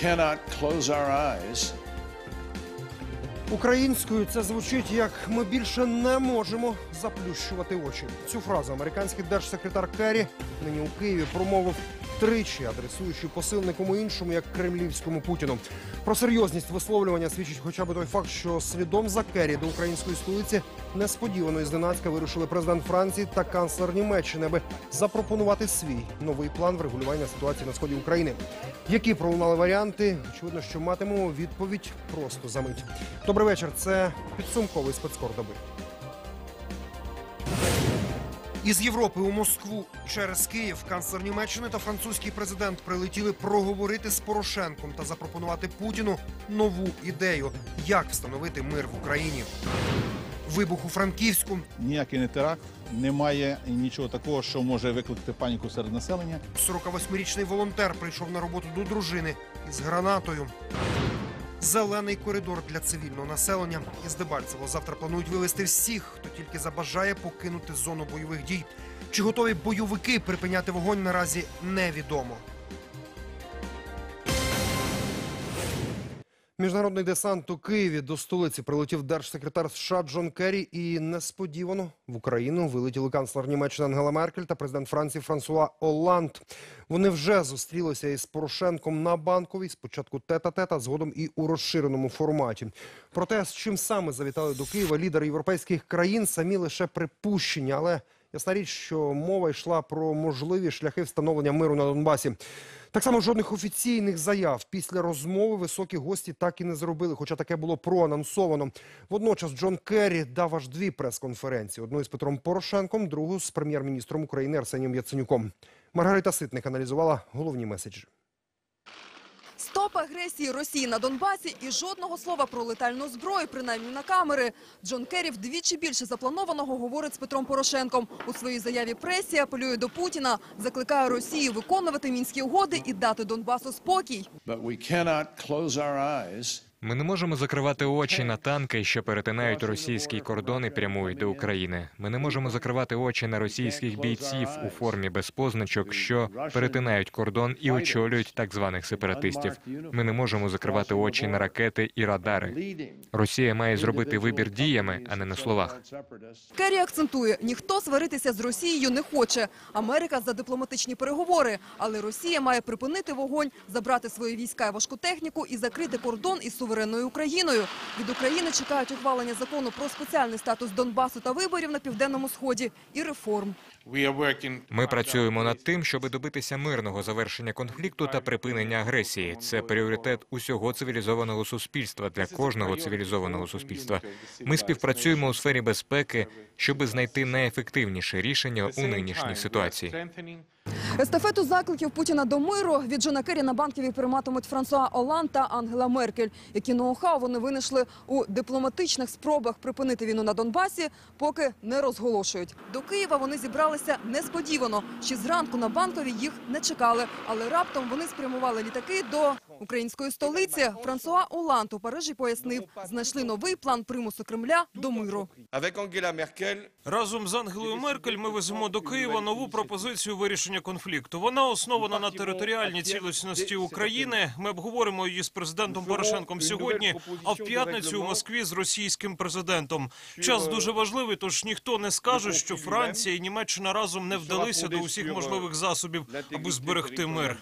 Cannot close our eyes Українською це звучить як ми більше не можемо заплющувати очі. Цю фразу американський держсекретар Керрі нині у Києві промовив тричі, адресуючи посил нікому іншому, як кремлівському Путіну. Про серйозність висловлювання свідчить хоча б той факт, що слідом за Керрі до української столиці несподівано і зненацька вирушили президент Франції та канцлер Німеччини, аби запропонувати свій новий план врегулювання ситуації на сході України. Які пролунали варіанти? Очевидно, що матимемо відповідь просто за мить. Добрий вечір. Це підсумковий спецкор доби. Із Європи у Москву через Київ канцлер Німеччини та французький президент прилетіли проговорити з Порошенком та запропонувати Путіну нову ідею, як встановити мир в Україні. Вибух у Франківську, Ніякий не теракт, немає нічого такого, що може викликати паніку серед населення. 48-річний волонтер прийшов на роботу до дружини із гранатою. Зелений коридор для цивільного населення із Дебальцево завтра планують вивезти всіх, хто тільки забажає покинути зону бойових дій. Чи готові бойовики припиняти вогонь наразі невідомо. Міжнародний десант у Києві до столиці прилетів держсекретар США Джон Керрі і несподівано в Україну вилетіли канцлер Німеччини Ангела Меркель та президент Франції Франсуа Олланд. Вони вже зустрілися із Порошенком на банковій, спочатку тета-тета, згодом і у розширеному форматі. Проте, з чим саме завітали до Києва лідери європейських країн, самі лише припущення, але ясна річ, що мова йшла про можливі шляхи встановлення миру на Донбасі. Так само жодних офіційних заяв після розмови високі гості так і не зробили, хоча таке було проанонсовано. Водночас Джон Керрі дав аж дві прес-конференції: одну з Петром Порошенком, другу з прем'єр-міністром України Арсенієм Яценюком. Маргарита Ситник аналізувала головні меседжі. Стоп агресії Росії на Донбасі і жодного слова про летальну зброю, принаймні на камери. Джон Керрі вдвічі більше запланованого говорить з Петром Порошенком. У своїй заяві пресі апелює до Путіна, закликає Росію виконувати мінські угоди і дати Донбасу спокій. but we cannot close our eyes Ми не можемо закривати очі на танки, що перетинають російський кордон і прямують до України. Ми не можемо закривати очі на російських бійців у формі без позначок, що перетинають кордон і очолюють так званих сепаратистів. Ми не можемо закривати очі на ракети і радари. Росія має зробити вибір діями, а не на словах. Керрі акцентує, ніхто сваритися з Росією не хоче. Америка за дипломатичні переговори, але Росія має припинити вогонь, забрати свої війська і важку техніку і закрити кордон із суверенною Україною. Від України чекають ухвалення закону про спеціальний статус Донбасу та виборів на південному сході і реформ. Ми працюємо над тим, щоб добитися мирного завершення конфлікту та припинення агресії. Це пріоритет усього цивілізованого суспільства для кожного цивілізованого суспільства. Ми співпрацюємо у сфері безпеки, щоб знайти найефективніше рішення у нинішній ситуації. Естафету закликів Путіна до миру від Джона Керрі на банківі прийматимуть Франсуа Оланд та Ангела Меркель, які ноу-хау вони винайшли у дипломатичних спробах припинити війну на Донбасі, поки не розголошують. До Києва вони зібралися несподівано. Ще зранку на банкові їх не чекали, але раптом вони спрямували літаки до української столиці. Франсуа Оланд у Парижі пояснив, знайшли новий план примусу Кремля до миру. Разом з Ангелою Меркель ми веземо до Києва нову пропозицію вирішення конфлікту. Вона основана на територіальній цілісності України. Ми обговоримо її з президентом Порошенком сьогодні, а в п'ятницю у Москві з російським президентом. Час дуже важливий, тож ніхто не скаже, що Франція і Німеччина разом не вдалися до усіх можливих засобів, аби зберегти мир.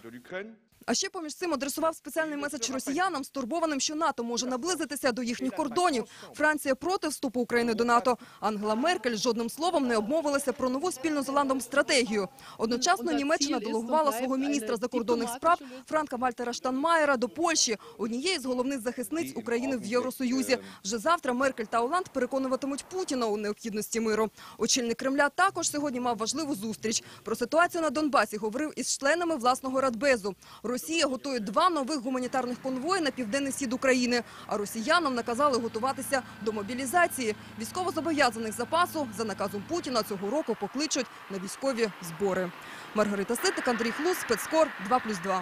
А ще поміж цим адресував спеціальний меседж росіянам, стурбованим, що НАТО може наблизитися до їхніх кордонів. Франція проти вступу України до НАТО. Ангела Меркель жодним словом не обмовилася про нову спільну з Оландом стратегію. Одночасно Німеччина делегувала свого міністра закордонних справ Франка Вальтера Штанмаєра до Польщі, однієї з головних захисниць України в Євросоюзі. Вже завтра Меркель та Оланд переконуватимуть Путіна у необхідності миру. Очільник Кремля також сьогодні мав важливу зустріч. Про ситуацію на Донбасі говорив із членами власного радбезу. Росія готує два нових гуманітарних конвої на південний схід України. А росіянам наказали готуватися до мобілізації. Військовозобов'язаних запасу за наказом Путіна цього року покличуть на військові збори. Маргарита Ситик, Андрій Хлус, спецкор 2+,2.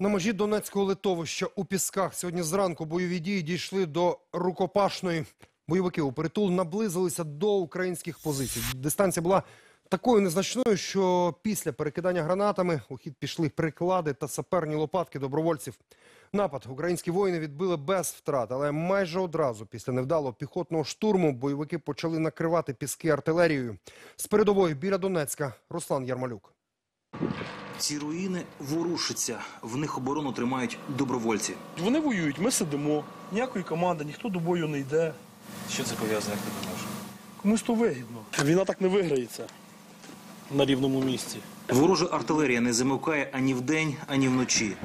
На межі Донецького литовища у Пісках сьогодні зранку бойові дії дійшли до рукопашної. Бойовики у притул наблизилися до українських позицій. Дистанція була Такою незначною, що після перекидання гранатами у хід пішли приклади та саперні лопатки добровольців. Напад українські воїни відбили без втрат, але майже одразу після невдалого піхотного штурму бойовики почали накривати піски артилерією. З передової біля Донецька Руслан Ярмалюк. Ці руїни ворушаться, в них оборону тримають добровольці. Вони воюють, ми сидимо, ніякої команди, ніхто до бою не йде. Що це пов'язане, як ти думаєш? Комусь то вигідно. Війна так не виграється на рівному місці. Ворожа артилерія не замовкає ані вдень, ані вночі.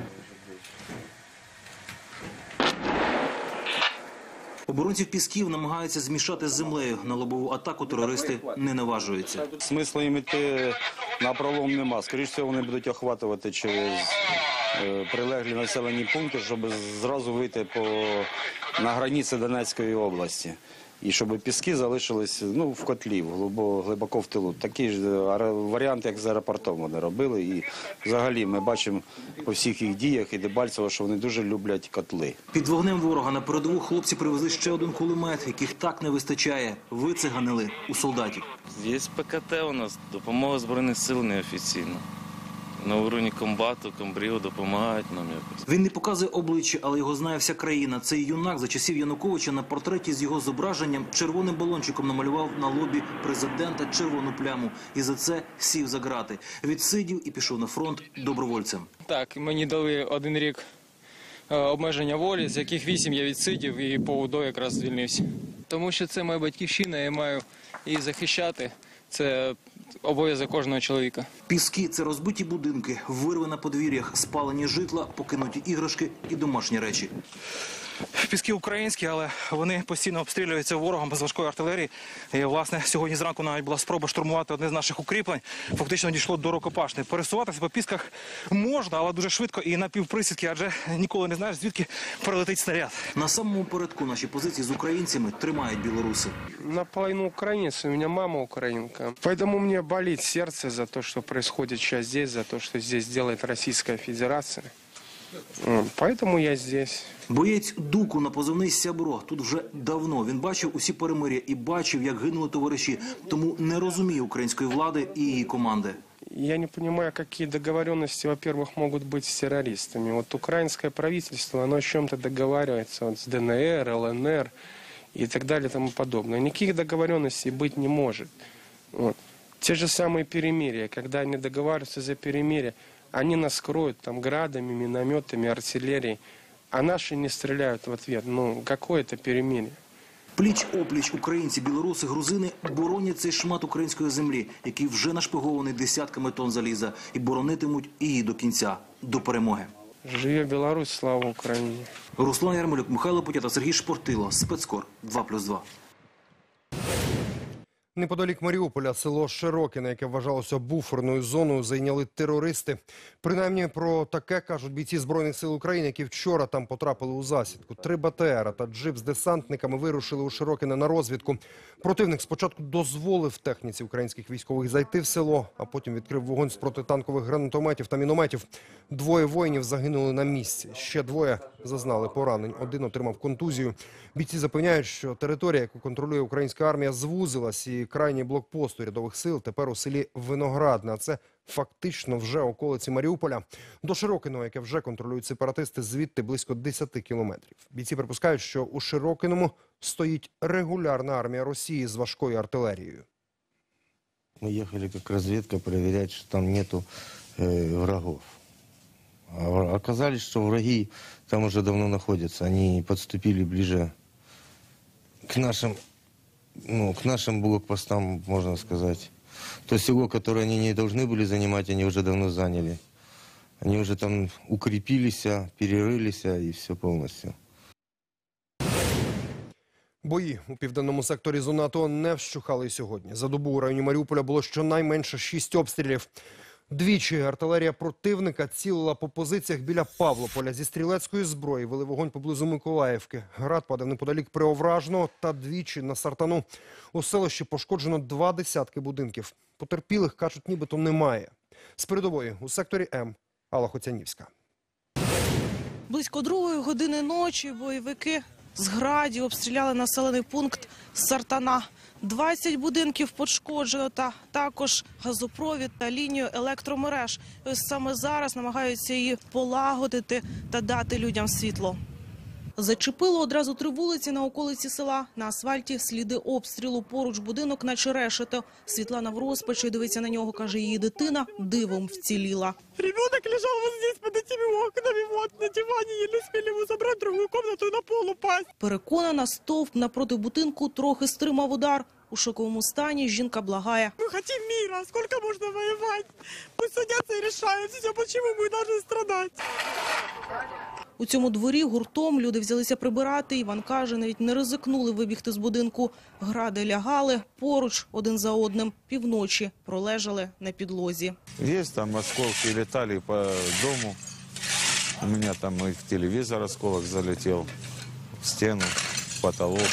Оборонців пісків намагаються змішати з землею. На лобову атаку терористи не наважуються. Смислу їм іти на пролом нема. Скоріше всього, вони будуть охватувати через е, прилеглі населені пункти, щоб зразу вийти по, на границі Донецької області. І щоб піски залишились ну, в котлі, глибоко, глибоко в тилу. Такий ж е, варіант, як з аеропортом вони робили. І взагалі ми бачимо по всіх їх діях і Дебальцево, що вони дуже люблять котли. Під вогнем ворога на передову хлопці привезли ще один кулемет, яких так не вистачає. Вициганили у солдатів. Є ПКТ у нас, допомога Збройних сил неофіційна. На уровні комбату, комбрігу допомагають нам якось. Він не показує обличчя, але його знає вся країна. Цей юнак за часів Януковича на портреті з його зображенням червоним балончиком намалював на лобі президента червону пляму. І за це сів за грати. Відсидів і пішов на фронт добровольцем. Так, мені дали один рік е, обмеження волі, з яких вісім я відсидів і по УДО якраз звільнився. Тому що це моя батьківщина, я маю її захищати. Це обов'язок кожного чоловіка. Піски це розбиті будинки, вирви на подвір'ях, спалені житла, покинуті іграшки і домашні речі. Піски українські, але вони постійно обстрілюються ворогом без важкої артилерії. І, власне, сьогодні зранку навіть була спроба штурмувати одне з наших укріплень. Фактично дійшло до рукопашної. Пересуватися по пісках можна, але дуже швидко і на півприсідки, адже ніколи не знаєш, звідки прилетить снаряд. На самому передку наші позиції з українцями тримають білоруси. наполовину украинец, у меня мама украинка. Поэтому мне болит сердце за то, что происходит сейчас здесь, за то, что здесь делает Российская Федерация. М, Поэтому я здесь. Боєць Дуку на позивний Сябро тут вже давно. Він бачив усі перемир'я і бачив, як гинули товариші. Тому не розуміє української влади і її команди. Я не понимаю, какие договоренности, во-первых, могут быть с террористами. Вот украинское правительство, оно о чем-то договаривается вот, с ДНР, ЛНР и так далее и тому подобное. Никаких договоренностей быть не может. Вот. Те же самые перемирия, когда они договариваются за перемирие, они нас кроют там градами, минометами, артиллерией, а наши не стреляют в ответ. Ну, какое это перемирие? Пліч опліч українці, білоруси, грузини боронять цей шмат української землі, який вже нашпигований десятками тонн заліза, і боронитимуть її до кінця, до перемоги. Живе Беларусь, слава Украине! Руслан Ярмолюк, Михайло Путята, Сергій Шпортило, спецкор 2+,2. Неподалік Маріуполя село Широкине, яке вважалося буферною зоною, зайняли терористи. Принаймні про таке кажуть бійці Збройних сил України, які вчора там потрапили у засідку. Три БТРа та джип з десантниками вирушили у Широкине на розвідку. Противник спочатку дозволив техніці українських військових зайти в село, а потім відкрив вогонь з протитанкових гранатометів та мінометів. Двоє воїнів загинули на місці. Ще двоє зазнали поранень. Один отримав контузію. Бійці запевняють, що територія, яку контролює українська армія, звузилась, і крайній блокпост урядових сил тепер у селі Виноградне. А це фактично вже околиці Маріуполя. До Широкиного, яке вже контролюють сепаратисти, звідти близько 10 кілометрів. Бійці припускають, що у Широкиному стоїть регулярна армія Росії з важкою артилерією. Мы ехали как разведка проверять, что там нету э, врагов. А оказались, что враги там уже давно находятся. Они подступили ближе к нашим, ну, к нашим блокпостам, можно сказать. То село, которое они не должны были занимать, они уже давно заняли. Они уже там укрепились, перерылись и все полностью. Бої у південному секторі зони АТО не вщухали й сьогодні. За добу у районі Маріуполя було щонайменше шість обстрілів. Двічі артилерія противника цілила по позиціях біля Павлополя. Зі стрілецької зброї вели вогонь поблизу Миколаївки. Град падав неподалік Приовражного та двічі на Сартану. У селищі пошкоджено два десятки будинків. Потерпілих, кажуть, нібито немає. З передової у секторі М Алла Хоцянівська. Близько другої години ночі бойовики з граді обстріляли населений пункт Сартана. 20 будинків пошкоджено та також газопровід та лінію електромереж. Ось саме зараз намагаються її полагодити та дати людям світло. Зачепило одразу три вулиці на околиці села. На асфальті сліди обстрілу. Поруч будинок наче решето. Світлана в розпачі дивиться на нього, каже, її дитина дивом вціліла. Ребенок лежал вот здесь под этими окнами, вот на диване, еле успели его забрать в другую комнату и на пол упасть. Переконана, стовп напроти будинку трохи стримав удар. У шоковому стані жінка благає. Мы хотим мира, сколько можно воевать? Пусть садятся и решают все, почему мы должны страдать. У цьому дворі гуртом люди взялися прибирати. Іван каже, навіть не ризикнули вибігти з будинку. Гради лягали поруч один за одним. Півночі пролежали на підлозі. Есть там осколки летали по дому. У меня там и в телевизор осколок залетел, в стену, в потолок.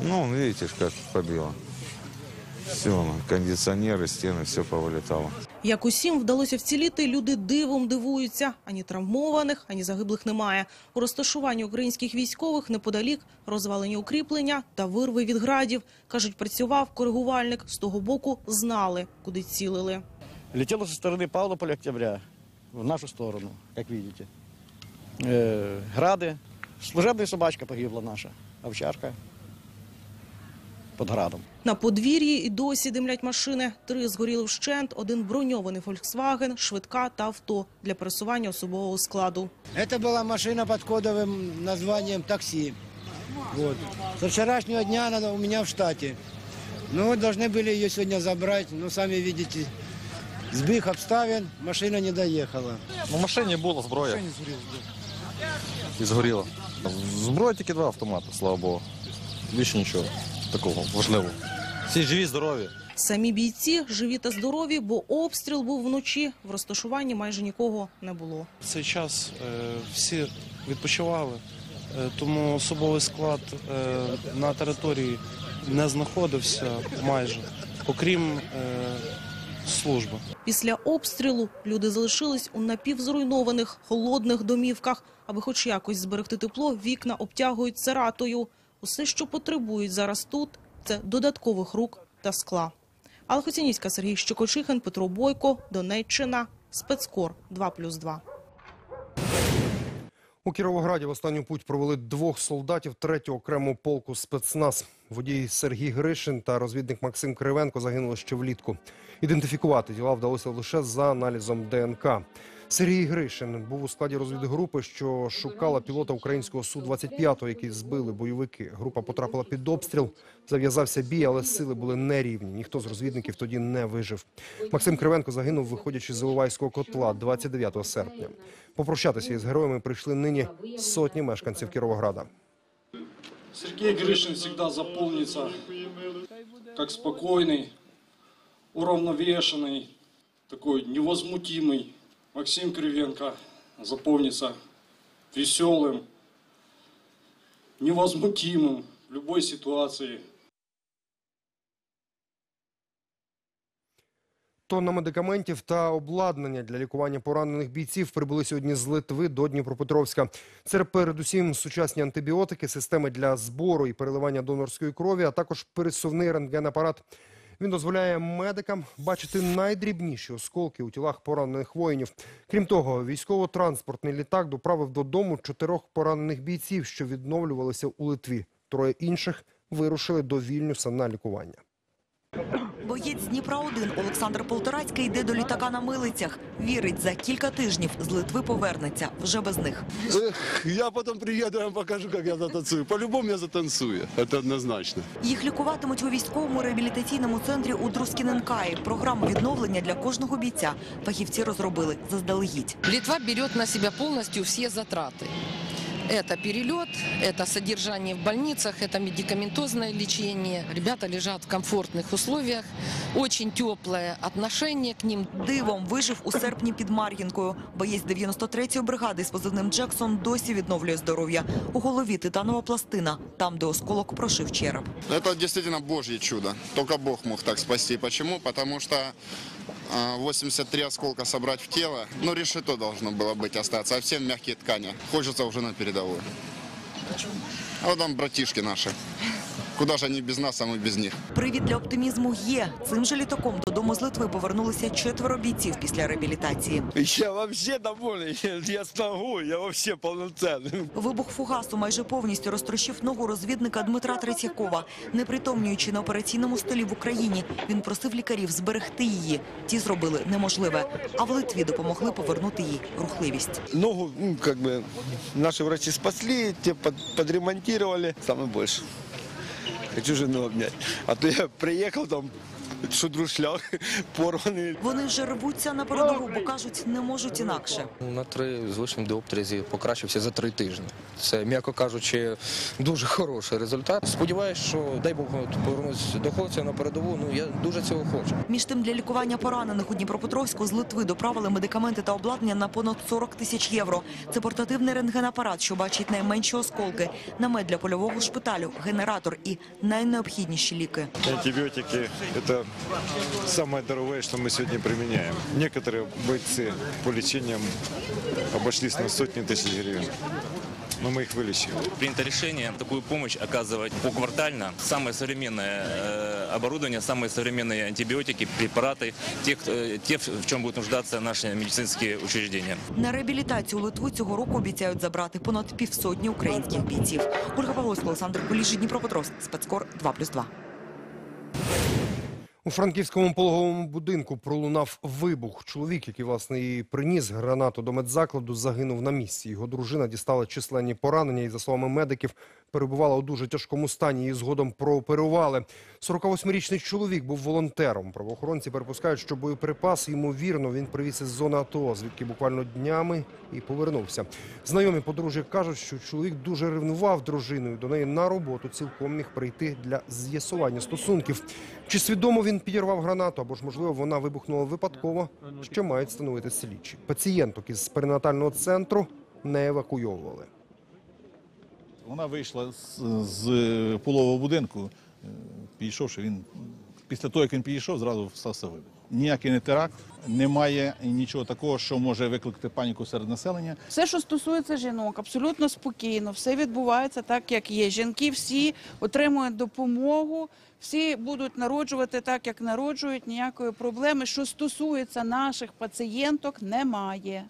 Ну, видите, ж, как побило. Все, кондиционеры, стены, все повылетало. Як усім вдалося вціліти, люди дивом дивуються. Ані травмованих, ані загиблих немає. У розташуванні українських військових неподалік розвалені укріплення та вирви від градів. Кажуть, працював коригувальник. З того боку знали, куди цілили. Летело со стороны Павлополя Октября в нашу сторону, как видите. Э, грады. Служебная собачка погибла наша, овчарка под градом. На подвір'ї і досі димлять машини. Три згоріли вщент, один броньований «Фольксваген», швидка та авто для пересування особового складу. Это была машина под кодовым названием такси. Вот. Со вчерашнего дня она у меня в штате. Ну, вот должны были ее сегодня забрать, но сами видите, сбих обставин, машина не доехала. У машині була зброя. І згоріла. Зброя тільки два автомати, слава Богу. Більше нічого такого важливого. Всі живі, здорові. Самі бійці живі та здорові, бо обстріл був вночі. В розташуванні майже нікого не було. В цей час е, всі відпочивали, е, тому особовий склад е, на території не знаходився майже, окрім е, служби. Після обстрілу люди залишились у напівзруйнованих холодних домівках. Аби хоч якось зберегти тепло, вікна обтягують цератою. Усе, що потребують зараз тут, це додаткових рук та скла. Алла Хоцінівська, Сергій Щокочихин, Петро Бойко, Донеччина, Спецкор 2+,2. У Кіровограді в останню путь провели двох солдатів третього окремого полку спецназ. Водій Сергій Гришин та розвідник Максим Кривенко загинули ще влітку. Ідентифікувати тіла вдалося лише за аналізом ДНК. Сергій Гришин був у складі розвідгрупи, що шукала пілота українського Су-25, який збили бойовики. Група потрапила під обстріл, зав'язався бій, але сили були нерівні. Ніхто з розвідників тоді не вижив. Максим Кривенко загинув, виходячи з Іловайського котла 29 серпня. Попрощатися із героями прийшли нині сотні мешканців Кіровограда. Сергей Гришин всегда запомнится как спокойный, уравновешенный, такой невозмутимый. Максим Кривенко запомнится веселым, невозмутимым в любой ситуации. Тонна медикаментів та обладнання для лікування поранених бійців прибули сьогодні з Литви до Дніпропетровська. Це передусім сучасні антибіотики, системи для збору і переливання донорської крові, а також пересувний рентгенапарат. Він дозволяє медикам бачити найдрібніші осколки у тілах поранених воїнів. Крім того, військово-транспортний літак доправив додому чотирьох поранених бійців, що відновлювалися у Литві. Троє інших вирушили до Вільнюса на лікування. Боєць Дніпра-1 Олександр Полторацький йде до літака на милицях. Вірить, за кілька тижнів з Литви повернеться вже без них. Эх, я потом приеду, я вам покажу, как я затанцую. По-любому я затанцую, это однозначно. Їх лікуватимуть у військовому реабілітаційному центрі у Друскіненкаї. Програму відновлення для кожного бійця фахівці розробили заздалегідь. Литва берет на себя полностью все затраты. Это перелет, это содержание в больницах, это медикаментозное лечение. Ребята лежат в комфортных условиях, очень теплое отношение к ним. Дивом вижив у серпні під Мар'їнкою. Боєць 93-ї бригади з позивним Джексон досі відновлює здоров'я. У голові титанова пластина, там, де осколок прошив череп. Это действительно божье чудо. Только Бог мог так спасти. Почему? Потому что а, 83 осколка собрать в тело, ну, решето должно было быть остаться, а все мягкие ткани. Хочется уже на передовую. А вот там братишки наши Куда же они без нас, а мы без них? Привід для оптимізму є. Цим же літаком додому з Литви повернулися четверо бійців після реабілітації. Я вообще довольный. Я, я с ногой, я вообще полноценный. Вибух фугасу майже повністю розтрощив ногу розвідника Дмитра Третьякова. Непритомнюючи на операційному столі в Україні, він просив лікарів зберегти її. Ті зробили неможливе, а в Литві допомогли повернути їй рухливість. Ногу, ну, как бы, наши врачи спасли, те под- подремонтировали. Самое больше. Хочу жену обнять. А то я приехал там, что друшляк порваний. Вони вже рвуться на передову, бо кажуть, не можуть інакше. На три з лишнім діоптризі покращився за три тижні. Це, м'яко кажучи, дуже хороший результат. Сподіваюсь, що дай Бог повернусь до хлопця на передову. Ну я дуже цього хочу. Між тим для лікування поранених у Дніпропетровську з Литви доправили медикаменти та обладнання на понад 40 тисяч євро. Це портативний рентгенапарат, що бачить найменші осколки, намет для польового шпиталю, генератор і найнеобхідніші ліки. Антибиотики – это самое дорогое, что мы сегодня применяем. Некоторые бойцы по лечениям обошлись на сотни тысяч гривен. Но мы их вылечим. Принято решение такую помощь оказывать поквартально. Самое современное э, оборудование, самые современные антибиотики, препараты, те, кто- э, те, в чем будут нуждаться наши медицинские учреждения. На реабілітацію у Литву цього року обіцяють забрати понад півсотні українських бійців. Ольга Павловська, Олександр Куліші, Дніпропетровськ, спецкор 2+,2. У франківському пологовому будинку пролунав вибух. Чоловік, який власне і приніс гранату до медзакладу, загинув на місці. Його дружина дістала численні поранення і, за словами медиків, перебувала у дуже тяжкому стані. Її згодом прооперували. 48-річний чоловік був волонтером. Правоохоронці припускають, що боєприпас ймовірно він привіз із зони АТО, звідки буквально днями і повернувся. Знайомі подружжя кажуть, що чоловік дуже ревнував дружиною. До неї на роботу цілком міг прийти для з'ясування стосунків. Чи свідомо він підірвав гранату, або ж можливо вона вибухнула випадково, що мають встановити слідчі. Пацієнток із перинатального центру не евакуйовували. Вона вийшла з, з полового будинку, е, підійшовши, він після того, як він підійшов, зразу стався вибух. Ніякий не теракт, немає нічого такого, що може викликати паніку серед населення. Все, що стосується жінок, абсолютно спокійно, все відбувається так, як є. Жінки всі отримують допомогу, всі будуть народжувати так, як народжують. Ніякої проблеми. Що стосується наших пацієнток, немає.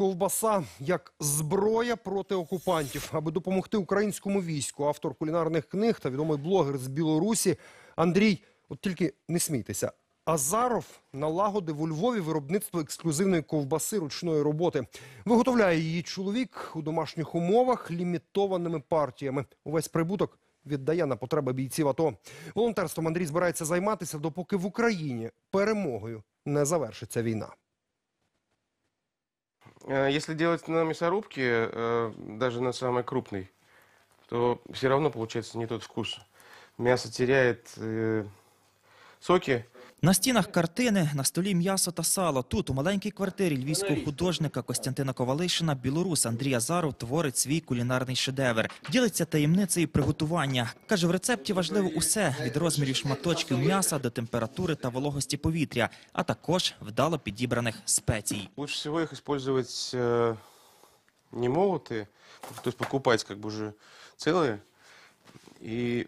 Ковбаса як зброя проти окупантів, аби допомогти українському війську. Автор кулінарних книг та відомий блогер з Білорусі Андрій. От тільки не смійтеся. Азаров налагодив у Львові виробництво ексклюзивної ковбаси ручної роботи. Виготовляє її чоловік у домашніх умовах лімітованими партіями. Увесь прибуток віддає на потреби бійців АТО. Волонтерством Андрій збирається займатися, допоки в Україні перемогою не завершиться війна. Э, Если делать на мясорубке, э, даже на самой крупной, то все равно получается не тот вкус. Мясо теряет э, соки. На стінах картини, на столі м'ясо та сало. Тут, у маленькій квартирі львівського художника Костянтина Ковалишина, білорус Андрій Азаров творить свій кулінарний шедевр. Ділиться таємницею приготування. Каже, в рецепті важливо усе – від розмірів шматочків м'яса до температури та вологості повітря, а також вдало підібраних спецій. Лучше всего их использовать э, не молотые, то есть покупать как бы уже целые и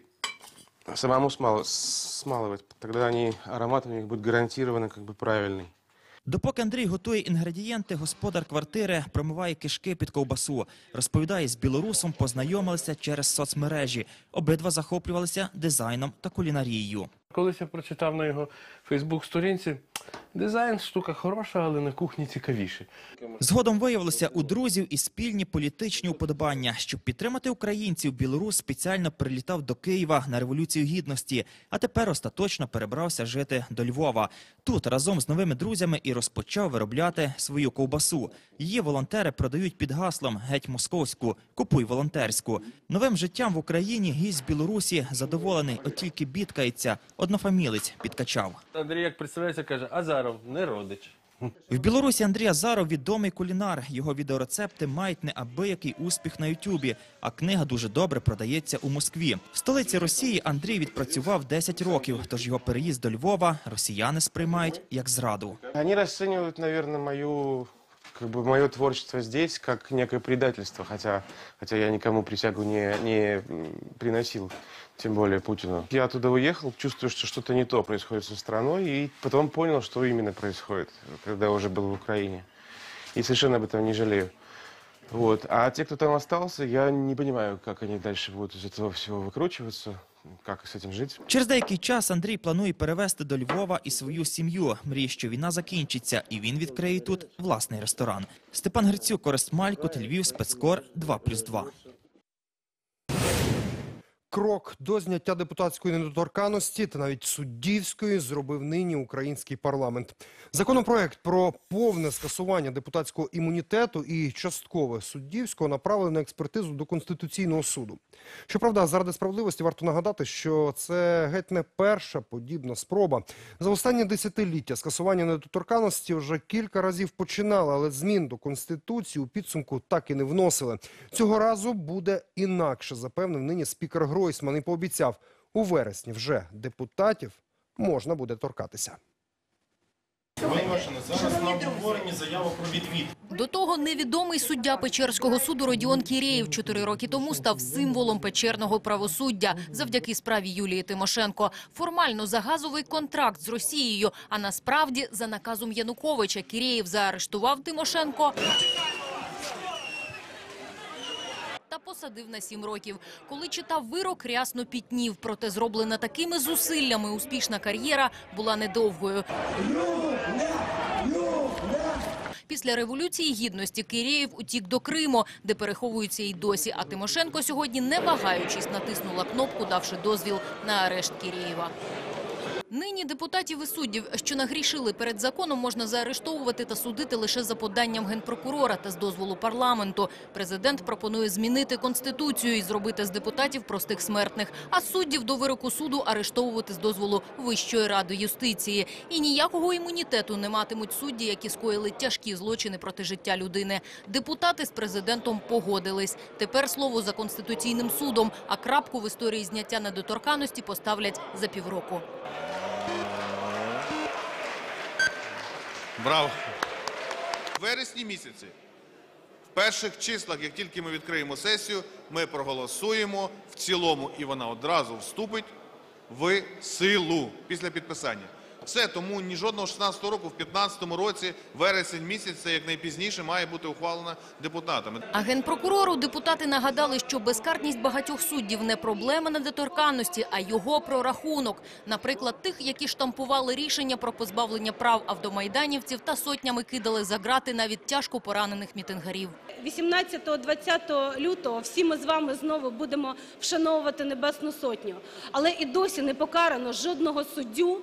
самому смал- смалывать. Тогда они, аромат у них будет гарантированно как бы правильный. Допоки Андрій готує інгредієнти, господар квартири промиває кишки під ковбасу. Розповідає, з білорусом познайомилися через соцмережі. Обидва захоплювалися дизайном та кулінарією. Колись я прочитав на його Фейсбук-сторінці, дизайн штука хороша, але на кухні цікавіше. Згодом виявилося у друзів і спільні політичні уподобання. Щоб підтримати українців, білорус спеціально прилітав до Києва на революцію гідності, а тепер остаточно перебрався жити до Львова. Тут разом з новими друзями і розпочав виробляти свою ковбасу. Її волонтери продають під гаслом геть московську, купуй волонтерську. Новим життям в Україні гість Білорусі задоволений, от тільки бідкається. Однофамілець підкачав. Андрій, як представляється, каже, Азаров, не родич. В Білорусі Андрій Азаров відомий кулінар. Його відеорецепти мають неабиякий успіх на Ютубі, а книга дуже добре продається у Москві. В столиці Росії Андрій відпрацював 10 років, тож його переїзд до Львова росіяни сприймають як зраду. Вони розцінюють, мабуть, мою как бы мое творчество здесь как некое предательство, хотя, хотя я никому присягу не, не приносил, тем более Путину. Я оттуда уехал, чувствую, что что-то не то происходит со страной, и потом понял, что именно происходит, когда уже был в Украине. И совершенно об этом не жалею. Вот. А те, кто там остался, я не понимаю, как они дальше будут из этого всего выкручиваться, как з цим жить. Через деякий час Андрій планує перевезти до Львова і свою сім'ю. Мріє, що війна закінчиться, і він відкриє тут власний ресторан. Степан Грицюк, Орест Малькут, Львів, спецкор 2+,2. Крок до зняття депутатської недоторканності та навіть суддівської зробив нині український парламент. Законопроект про повне скасування депутатського імунітету і часткове суддівського направили на експертизу до Конституційного суду. Щоправда, заради справедливості варто нагадати, що це геть не перша подібна спроба. За останні десятиліття скасування недоторканності вже кілька разів починали, але змін до Конституції у підсумку так і не вносили. Цього разу буде інакше, запевнив нині спікер Гройсман і пообіцяв, у вересні вже депутатів можна буде торкатися. Зараз на обговоренні заява про відвід. До того невідомий суддя Печерського суду Родіон Кірєєв чотири роки тому став символом печерного правосуддя завдяки справі Юлії Тимошенко. Формально за газовий контракт з Росією, а насправді за наказом Януковича Кірєєв заарештував Тимошенко та посадив на сім років. Коли читав вирок, рясно пітнів. Проте зроблена такими зусиллями успішна кар'єра була недовгою. Після революції гідності Кирєєв утік до Криму, де переховується й досі. А Тимошенко сьогодні, не вагаючись, натиснула кнопку, давши дозвіл на арешт Кирєєва. Нині депутатів і суддів, що нагрішили перед законом, можна заарештовувати та судити лише за поданням генпрокурора та з дозволу парламенту. Президент пропонує змінити конституцію і зробити з депутатів простих смертних, а суддів до вироку суду арештовувати з дозволу Вищої ради юстиції. І ніякого імунітету не матимуть судді, які скоїли тяжкі злочини проти життя людини. Депутати з президентом погодились. Тепер слово за конституційним судом, а крапку в історії зняття недоторканності поставлять за півроку. Браво! В вересні місяці, в перших числах, як тільки ми відкриємо сесію, ми проголосуємо в цілому, і вона одразу вступить в силу після підписання. Все, тому ні жодного 16 року, в 15 році, вересень місяць, це як найпізніше має бути ухвалена депутатами. А генпрокурору депутати нагадали, що безкарність багатьох суддів не проблема недоторканності, а його прорахунок. Наприклад, тих, які штампували рішення про позбавлення прав автомайданівців та сотнями кидали за грати навіть тяжко поранених мітингарів. 18-20 лютого всі ми з вами знову будемо вшановувати Небесну Сотню. Але і досі не покарано жодного суддю,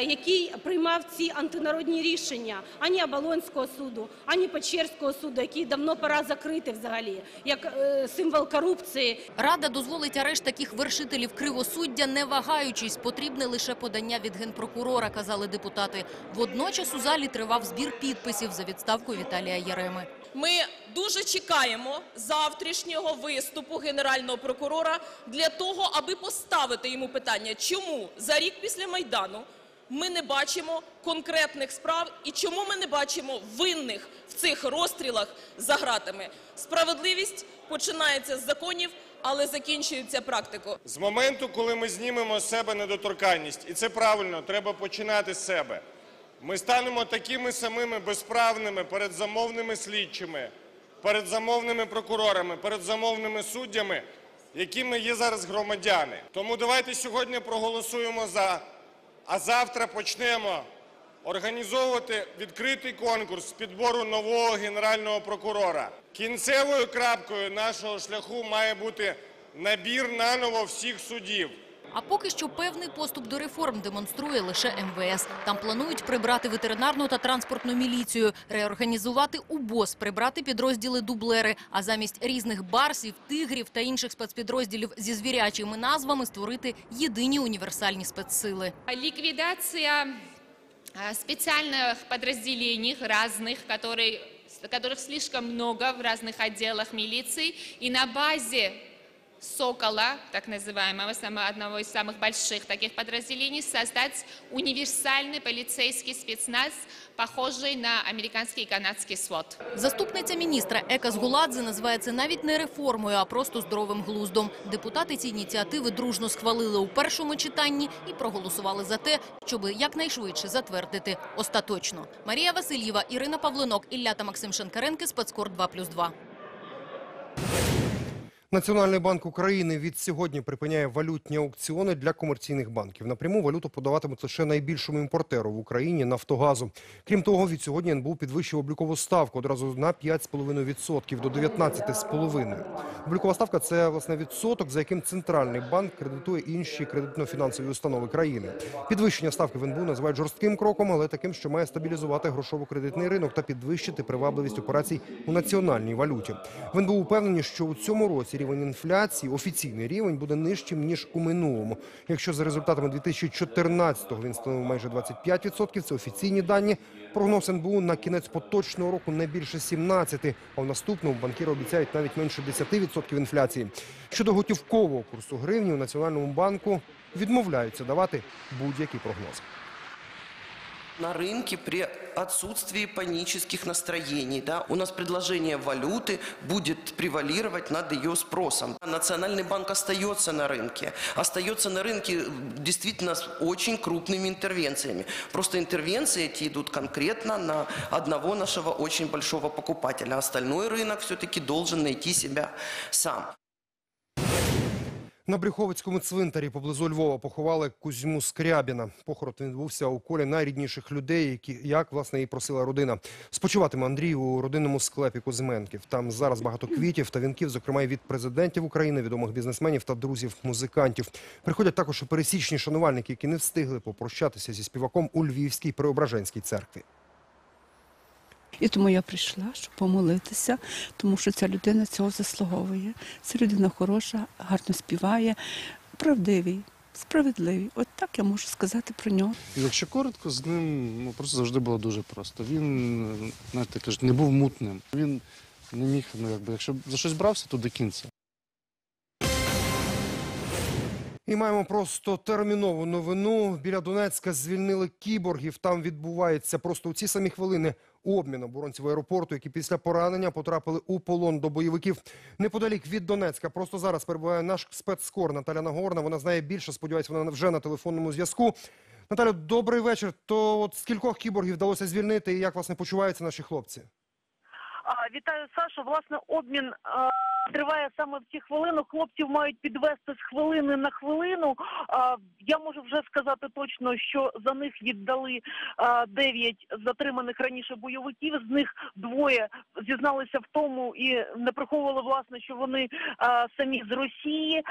який приймав ці антинародні рішення ані Оболонського суду, ані Печерського суду, який давно пора закрити взагалі, як е, символ корупції. Рада дозволить арешт таких вершителів кривосуддя, не вагаючись. Потрібне лише подання від генпрокурора, казали депутати. Водночас у залі тривав збір підписів за відставку Віталія Яреми. Ми дуже чекаємо завтрашнього виступу генерального прокурора для того, аби поставити йому питання, чому за рік після майдану ми не бачимо конкретних справ і чому ми не бачимо винних в цих розстрілах за ґратами. Справедливість починається з законів, але закінчується практикою. З моменту, коли ми знімемо з себе недоторканність, і це правильно, треба починати з себе. Ми станемо такими самими безправними перед замовними слідчими, перед замовними прокурорами, перед замовними суддями, якими є зараз громадяни. Тому давайте сьогодні проголосуємо за, а завтра почнемо організовувати відкритий конкурс з підбору нового генерального прокурора. Кінцевою крапкою нашого шляху має бути набір наново всіх суддів. А поки що певний поступ до реформ демонструє лише МВС. Там планують прибрати ветеринарну та транспортну міліцію, реорганізувати УБОС, прибрати підрозділи дублери, а замість різних барсів, тигрів та інших спецпідрозділів зі звірячими назвами створити єдині універсальні спецсили. Ликвидация а, специальных подразделений разных, которые, которых слишком много в разных отделах милиции. И на базе «Сокола», так называемого, самого, одного из самых больших таких подразделений, создать универсальный полицейский спецназ, похожий на американский и канадский СВОТ. Заступниця міністра Ека Згуладзе називає це навіть не реформою, а просто здоровим глуздом. Депутати ці ініціативи дружно схвалили у першому читанні і проголосували за те, щоб якнайшвидше затвердити остаточно. Марія Васильєва, Ірина Павлинок, Ілля та Максим Шенкаренки, Спецкор 2+,2. Національний банк України від сьогодні припиняє валютні аукціони для комерційних банків. Напряму валюту подаватимуть лише найбільшому імпортеру в Україні Нафтогазу. Крім того, від сьогодні НБУ підвищив облікову ставку одразу на 5,5% до 19,5%. Облікова ставка це власне відсоток, за яким центральний банк кредитує інші кредитно-фінансові установи країни. Підвищення ставки в НБУ називають жорстким кроком, але таким, що має стабілізувати грошово-кредитний ринок та підвищити привабливість операцій у національній валюті. В НБУ впевнені, що у цьому році рівень інфляції, офіційний рівень, буде нижчим ніж у минулому. Якщо за результатами 2014-го він становив майже 25%, це офіційні дані. Прогноз НБУ на кінець поточного року не більше 17%, а в наступному банкіри обіцяють навіть менше 10% інфляції. Щодо готівкового курсу гривні у Національному банку відмовляються давати будь-які прогнози. На рынке при отсутствии панических настроений. Да, у нас предложение валюты будет превалировать над ее спросом. Национальный банк остается на рынке. Остается на рынке действительно с очень крупными интервенциями. Просто интервенции эти идут конкретно на одного нашего очень большого покупателя. Остальной рынок все-таки должен найти себя сам. На Брюховицькому цвинтарі поблизу Львова поховали Кузьму Скрябіна. Похорон відбувся у колі найрідніших людей, які, як, власне, і просила родина. Спочиватиме Андрій у родинному склепі Кузьменків. Там зараз багато квітів та вінків, зокрема від президентів України, відомих бізнесменів та друзів-музикантів. Приходять також і пересічні шанувальники, які не встигли попрощатися зі співаком у Львівській Преображенській церкві. І тому я прийшла, щоб помолитися, тому що ця людина цього заслуговує. Ця людина хороша, гарно співає, правдивий, справедливий. От так я можу сказати про нього. Якщо коротко, з ним ну, просто завжди було дуже просто. Він, знаєте, кажуть, не був мутним. Він не міг, ну якби, якщо за щось брався, то до кінця. І маємо просто термінову новину. Біля Донецька звільнили кіборгів. Там відбувається просто у ці самі хвилини обмін оборонців аеропорту, які після поранення потрапили у полон до бойовиків. Неподалік від Донецька. Просто зараз перебуває наш спецскор Наталя Нагорна. Вона знає більше. Сподіваюся, вона вже на телефонному зв'язку. Наталю, добрий вечір. То от скількох кіборгів вдалося звільнити, і як власне почуваються наші хлопці? Вітаю, Саша. Власне, обмін а, триває саме в ці хвилини. Хлопців мають підвести з хвилини на хвилину. А, я можу вже сказати точно, що за них віддали дев'ять затриманих раніше бойовиків. З них двоє зізналися в тому і не приховували власне, що вони самі з Росії.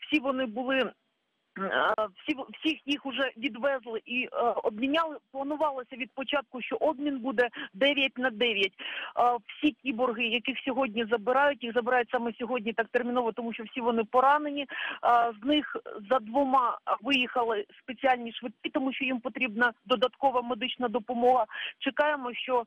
Всі вони були. Всі всіх їх уже відвезли і е, обміняли. Планувалося від початку, що обмін буде 9 на 9. Е, всі кіборги, яких сьогодні забирають, їх забирають саме сьогодні так терміново, тому що всі вони поранені. З них за двома виїхали спеціальні швидкі, тому що їм потрібна додаткова медична допомога. Чекаємо, що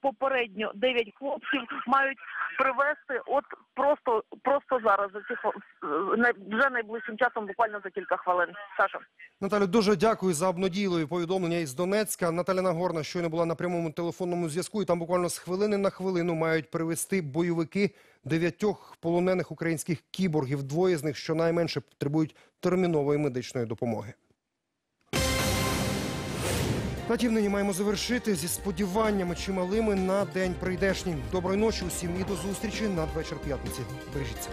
попередньо 9 хлопців мають привезти от просто просто зараз за хвил- е, вже найближчим часом, буквально за кілька хвилин. Саша. Наталю, дуже дякую за обнадійливі повідомлення із Донецька. Наталя Нагорна щойно була на прямому телефонному зв'язку, і там буквально з хвилини на хвилину мають привезти бойовики дев'ятьох полонених українських кіборгів. Двоє з них щонайменше потребують термінової медичної допомоги. На нині маємо завершити зі сподіваннями чималими на день прийдешній. Доброї ночі усім і до зустрічі надвечір п'ятниці. Бережіться.